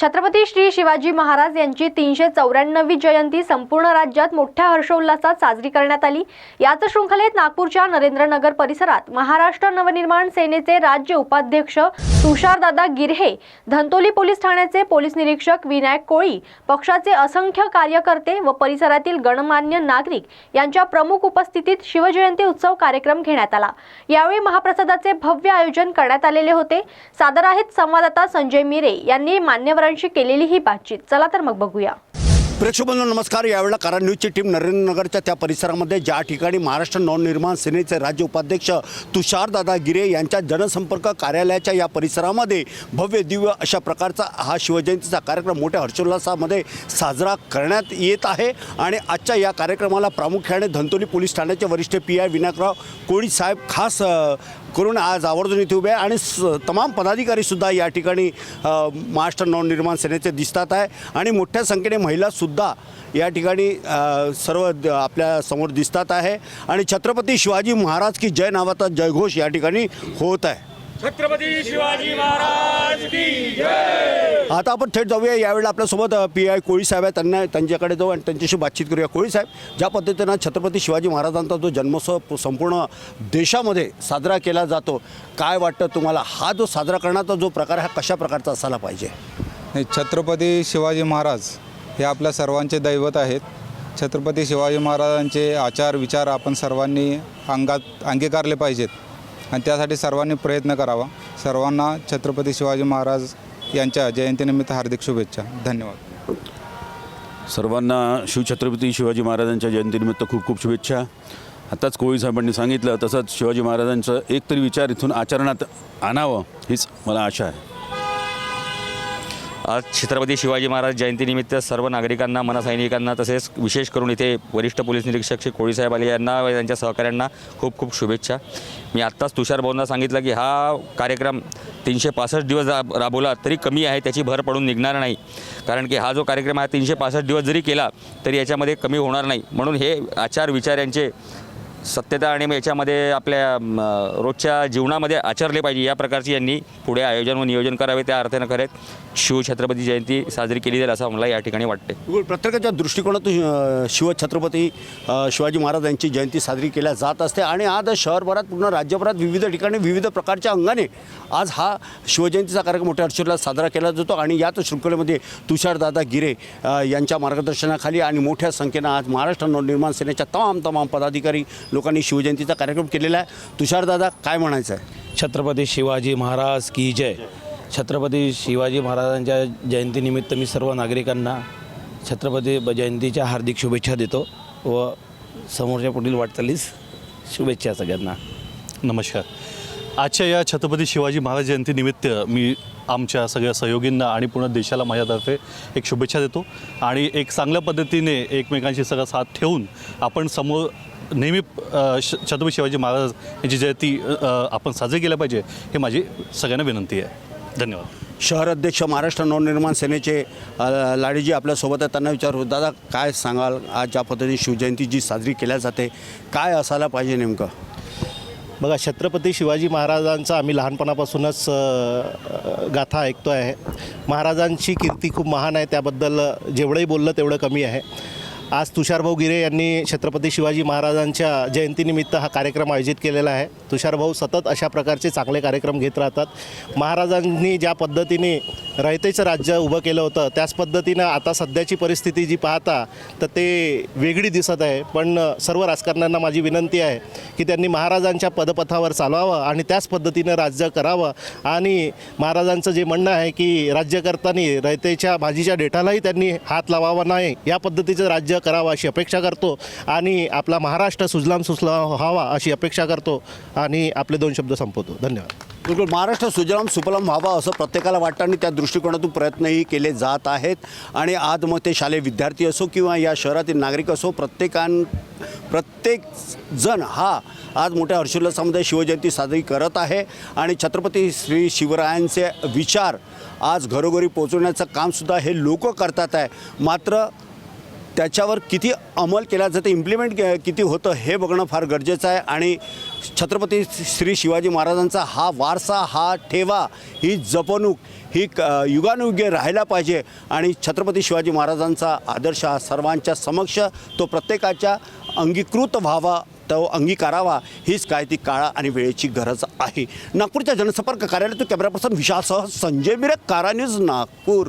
छत्रपती श्री शिवाजी महाराज यांची तीनशे चौऱ्याण्णवी जयंती संपूर्ण राज्यात मोठ्या हर्षोल्लासात साजरी करण्यात आली. याच शृंखलेत नागपूरच्या नरेंद्रनगर परिसरात महाराष्ट्र नवनिर्माण सेनेचे राज्य उपाध्यक्ष तुषारदादा गिरहे धंतोली पोलीस ठाण्याचे पोलीस निरीक्षक विनायक कोळी पक्षाचे असंख्य कार्यकर्ते व परिसरातील गणमान्य नागरिक यांच्या प्रमुख उपस्थितीत शिवजयंती उत्सव कार्यक्रम घेण्यात आला. यावेळी महाप्रसादाचे भव्य आयोजन करण्यात आलेले होते. सादर आहेत संवाददाता संजय मिरे यांनी मान्यवर मान्यवरांशी केलेली ही बातचीत. चला तर मग बघूया. प्रेक्षकांनो नमस्कार. यावेळेला कारण न्यूजची टीम नरेंद्रनगरच्या त्या परिसरामध्ये ज्या ठिकाणी महाराष्ट्र नवनिर्माण सेनेचे राज्य उपाध्यक्ष तुषारदादा गिरे यांच्या जनसंपर्क कार्यालयाच्या या परिसरामध्ये भव्य दिव्य अशा प्रकारचा हा शिवजयंतीचा कार्यक्रम मोठ्या हर्षोल्लासामध्ये साजरा करण्यात येत आहे. आणि आजच्या या कार्यक्रमाला प्रामुख्याने धंतोली पोलीस ठाण्याचे वरिष्ठ पी आय विनायकराव कोळी साहेब खास करून आज आवर्जून इथे उभे आहे. आणि स तमाम पदाधिकारीसुद्धा या ठिकाणी महाराष्ट्र नवनिर्माण सेनेचे दिसतात आहे. आणि मोठ्या संख्येने महिलासुद्धा या ठिकाणी सर्व द- आपल्यासमोर दिसतात आहे. आणि छत्रपती शिवाजी महाराज की जय नावाचा जयघोष या ठिकाणी होत आहे. छत्रपती शिवाजी महाराज की आता आपण थेट जाऊया. यावेळेला आपल्यासोबत पी आय कोळी साहेब आहे त्यांना त्यांच्याकडे जाऊ आणि त्यांच्याशी बातचीत करूया. कोळी साहेब ज्या पद्धतीनं छत्रपती शिवाजी महाराजांचा जो जन्मोत्सव प- संपूर्ण देशामध्ये साजरा केला जातो काय वाटतं तुम्हाला? हा जो साजरा करण्याचा जो प्रकार हा कशा प्रकारचा असायला पाहिजे? नाही, छत्रपती शिवाजी महाराज हे आपल्या सर्वांचे दैवत आहेत. छत्रपती शिवाजी महाराजांचे आचार विचार आपण सर्वांनी अंगात अंगीकारले पाहिजेत. आणि त्यासाठी सर्वांनी प्रयत्न करावा. सर्वांना छत्रपती शिवाजी महाराज यांच्या जयंतीनिमित्त हार्दिक शुभेच्छा. धन्यवाद. सर्वांना शिवछत्रपती शिवाजी महाराजांच्या जयंतीनिमित्त खूप खूप शुभेच्छा. आताच कोळी साहेबांनी सांगितलं तसंच शिवाजी महाराजांचं एकतरी विचार इथून आचरणात आणावं हीच मला आशा आहे. आज छत्रपती शिवाजी महाराज जयंतीनिमित्त सर्व नागरिकांना मनसैनिकांना तसेच विशेष करून इथे वरिष्ठ पोलीस निरीक्षक श्री कोळीसाहेब आले यांना व त्यांच्या सहकाऱ्यांना खूप खूप शुभेच्छा. मी आत्ताच तुषार भाऊंना सांगितलं की हा कार्यक्रम तीनशे पासष्ट दिवस राब राबवला तरी कमी आहे त्याची भर पडून निघणार नाही. कारण की हा जो कार्यक्रम आहे तीनशे पासष्ट दिवस जरी केला तरी याच्यामध्ये कमी होणार नाही. म्हणून हे आचार विचार यांचे सत्यता आणि याच्यामध्ये आपल्या रोजच्या जीवनामध्ये आचरले पाहिजे. या प्रकारची यांनी पुढे आयोजन व नियोजन करावे त्या अर्थानं खरंच शिवछत्रपती जयंती साजरी केली जाईल असं मला या ठिकाणी वाटते प्रत्येकाच्या दृष्टिकोनातून शिवछत्रपती शिवाजी महाराज यांची जयंती साजरी केल्या जात असते. आणि आज शहरभरात पूर्ण राज्यभरात विविध ठिकाणी विविध प्रकारच्या अंगाने आज हा शिवजयंतीचा कार्यक्रम मोठ्या हर्षोल्लास साजरा केला जातो. आणि याच शृंखलेमध्ये तुषारदादा गिरे यांच्या मार्गदर्शनाखाली आणि मोठ्या संख्येनं आज महाराष्ट्र नवनिर्माण सेनेच्या तमाम तमाम पदाधिकारी लोकांनी शिवजयंतीचा कार्यक्रम केलेला आहे. तुषारदादा काय म्हणायचं आहे? छत्रपती शिवाजी महाराज की जय. छत्रपती शिवाजी महाराजांच्या जयंतीनिमित्त मी सर्व नागरिकांना छत्रपती ब- जयंतीच्या हार्दिक शुभेच्छा देतो व समोरच्या पुढील वाटचालीस शुभेच्छा सगळ्यांना. नमस्कार. आजच्या या छत्रपती शिवाजी महाराज जयंतीनिमित्त मी आमच्या सगळ्या सहयोगींना आणि पूर्ण देशाला माझ्यातर्फे एक शुभेच्छा देतो. आणि एक चांगल्या पद्धतीने एकमेकांशी सगळा साथ ठेवून आपण समोर नेहमी श छत्रपती शिवाजी महाराज यांची जयंती आपण साजरी केल्या पाहिजे हे माझी सगळ्यांना विनंती आहे. धन्यवाद. शहर अध्यक्ष महाराष्ट्र नवनिर्माण सेनेचे लाडीजी आपल्यासोबत आहेत त्यांना विचारू. दादा काय सांगाल? आज ज्या पद्धतीने शिवजयंती जी साजरी केल्या जाते काय असायला पाहिजे नेमकं? बघा छत्रपती शिवाजी महाराजांचा आम्ही लहानपणापासूनच गाथा ऐकतो आहे. महाराजांची कीर्ती खूप महान आहे त्याबद्दल जेवढंही बोललं तेवढं कमी आहे. आज तुषारभाऊ गिरे यांनी छत्रपती शिवाजी महाराजांच्या जयंतीनिमित्त हा कार्यक्रम आयोजित केलेला आहे. तुषारभाऊ सतत अशा प्रकारचे चांगले कार्यक्रम घेत राहतात. महाराजांनी ज्या पद्धतीने रयतेचं राज्य उभं केलं होतं त्याच पद्धतीनं आता सध्याची परिस्थिती जी पाहता तर ते वेगळी दिसत आहे. पण सर्व राजकारण्यांना माझी विनंती आहे की त्यांनी महाराजांच्या पदपथावर चालवावं आणि त्याच पद्धतीनं राज्य करावं. आणि महाराजांचं जे म्हणणं आहे की राज्य करताना रयतेच्या भाजीच्या डेटालाही त्यांनी हात लावावा नाही या पद्धतीचं राज्य करावा अशी अपेक्षा करतो आणि आपला महाराष्ट्र सुजलाम सुफलाम व्हावा अशी अपेक्षा करतो आणि आपले दोन शब्द संपवतो. धन्यवाद. बिलकुल महाराष्ट्र सुजलाम सुफलाम व्हावा असं प्रत्येकाला वाटतं आणि त्या दृष्टिकोनातून प्रयत्नही केले जात आहेत. आणि आज मग ते शालेय विद्यार्थी असो किंवा या शहरातील नागरिक असो प्रत्येकान प्रत्येक जण हा आज मोठ्या हर्षोल्लासामध्ये शिवजयंती साजरी करत आहे. आणि छत्रपती श्री शिवरायांचे विचार आज घरोघरी पोचवण्याचं कामसुद्धा हे लोक करतात आहे. मात्र त्याच्यावर किती अंमल केला जातं इम्प्लिमेंट के- किती होतं हे बघणं फार गरजेचं आहे. आणि छत्रपती श्री शिवाजी महाराजांचा हा वारसा हा ठेवा ही जपणूक ही क युगानुयुगे राहायला पाहिजे. आणि छत्रपती शिवाजी महाराजांचा आदर्श हा सर्वांच्या समक्ष तो प्रत्येकाच्या अंगीकृत व्हावा तो अंगीकारावा हीच काय ती काळा आणि वेळेची गरज आहे. नागपूरच्या जनसंपर्क कार्यालयातून कॅमेरा पर्सन विशासह संजय मिरक कारा न्यूज नागपूर.